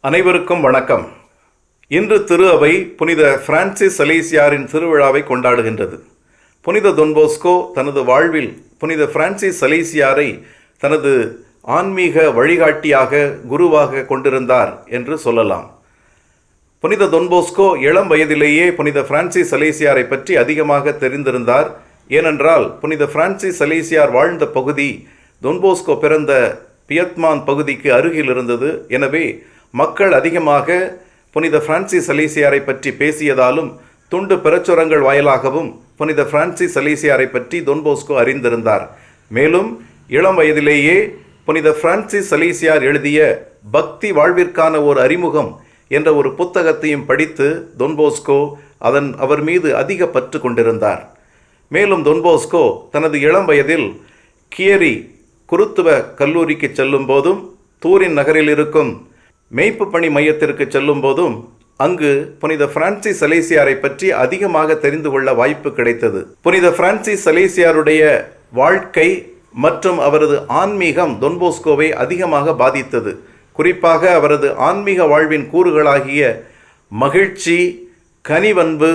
அனைவருக்கும் வணக்கம். இன்று திரு அவை புனித பிரான்சிஸ் சலேசியாரின் திருவிழாவை கொண்டாடுகின்றது. புனித தொன்போஸ்கோ தனது வாழ்வில் புனித பிரான்சிஸ் சலேசியாரை தனது ஆன்மீக வழிகாட்டியாக குருவாக கொண்டிருந்தார் என்று சொல்லலாம். புனித தொன்போஸ்கோ இளம் வயதிலேயே புனித பிரான்சிஸ் அலேசியாரை பற்றி அதிகமாக தெரிந்திருந்தார். ஏனென்றால் புனித பிரான்சிஸ் அலேசியார் வாழ்ந்த பகுதி தொன்போஸ்கோ பிறந்த பியத்மான் பகுதிக்கு அருகில் இருந்தது. எனவே மக்கள் அதிகமாக புனித பிரான்சிஸ் அலேசியாரை பற்றி பேசியதாலும் துண்டு பிரச்சுரங்கள் வாயிலாகவும் புனித பிரான்சிஸ் அலேசியாரை பற்றி தொன்போஸ்கோ அறிந்திருந்தார். மேலும் இளம் வயதிலேயே புனித பிரான்சிஸ் அலேசியார் எழுதிய பக்தி வாழ்விற்கான ஒரு அறிமுகம் என்ற ஒரு புத்தகத்தையும் படித்து தொன்போஸ்கோ அதன் அவர் மீது அதிக பற்று கொண்டிருந்தார். மேலும் தொன்போஸ்கோ தனது இளம் வயதில் கியரி குருத்துவ கல்லூரிக்கு செல்லும் போதும் தூரின் நகரில் இருக்கும் மெய்ப்பு பணி மையத்திற்கு செல்லும் போதும் அங்கு புனித பிரான்சிஸ் சலேசியாரை பற்றி அதிகமாக தெரிந்து கொள்ள வாய்ப்பு கிடைத்தது. புனித பிரான்சிஸ் சலேசியாருடைய வாழ்க்கை மற்றும் அவரது ஆன்மீகம் தொன்போஸ்கோவை அதிகமாக பாதித்தது. குறிப்பாக அவரது ஆன்மீக வாழ்வின் கூறுகளாகிய மகிழ்ச்சி கனிவன்பு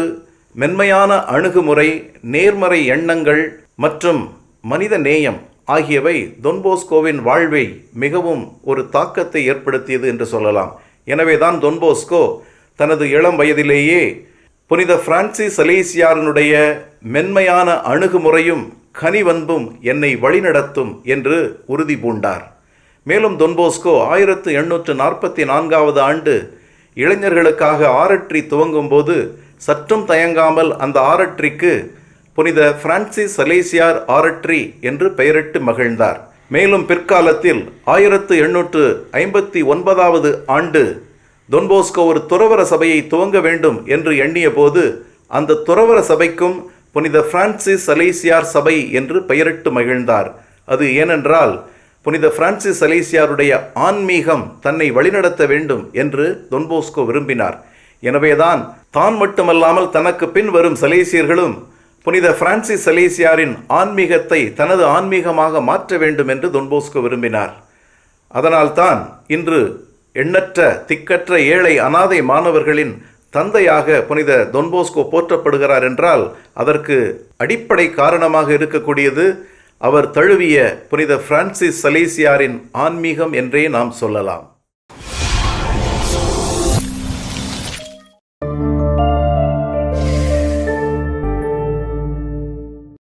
மென்மையான அணுகுமுறை நேர்மறை எண்ணங்கள் மற்றும் மனித நேயம் ஆகியவை தொன்போஸ்கோவின் வாழ்வை மிகவும் ஒரு தாக்கத்தை ஏற்படுத்தியது என்று சொல்லலாம். எனவேதான் தொன்போஸ்கோ தனது இளம் வயதிலேயே புனித பிரான்சிஸ் அலேசியாரனுடைய மென்மையான அணுகுமுறையும் கனிவன்பும் என்னை வழிநடத்தும் என்று உறுதி பூண்டார். மேலும் தொன்போஸ்கோ ஆயிரத்து எண்ணூற்று நாற்பத்தி நான்காவது ஆண்டு இளைஞர்களுக்காக ஆரற்றி துவங்கும் போது சற்றும் தயங்காமல் அந்த ஆரற்றிக்கு புனித பிரான்சிஸ் சலேசியார் ஆரற்றி என்று பெயரிட்டு மகிழ்ந்தார். மேலும் பிற்காலத்தில் ஆயிரத்து எண்ணூற்று ஐம்பத்தி ஒன்பதாவது ஆண்டு தொன்போஸ்கோ ஒரு துறவர சபையை துவங்க வேண்டும் என்று எண்ணிய போது அந்த துறவர சபைக்கும் புனித பிரான்சிஸ் சலேசியார் சபை என்று பெயரிட்டு மகிழ்ந்தார். அது ஏனென்றால் புனித பிரான்சிஸ் சலேசியாருடைய ஆன்மீகம் தன்னை வழிநடத்த வேண்டும் என்று தொன்போஸ்கோ விரும்பினார். எனவேதான் தான் மட்டுமல்லாமல் தனக்கு பின் வரும் சலேசியர்களும் புனித பிரான்சிஸ் சலேசியாரின் ஆன்மீகத்தை தனது ஆன்மீகமாக மாற்ற வேண்டும் என்று தொன்போஸ்கோ விரும்பினார். அதனால்தான் இன்று எண்ணற்ற திக்கற்ற ஏழை அனாதை மாணவர்களின் தந்தையாக புனித தொன்போஸ்கோ போற்றப்படுகிறார் என்றால் அதற்கு அடிப்படை காரணமாக இருக்கக்கூடியது அவர் தழுவிய புனித பிரான்சிஸ் சலேசியாரின் ஆன்மீகம் என்றே நாம் சொல்லலாம்.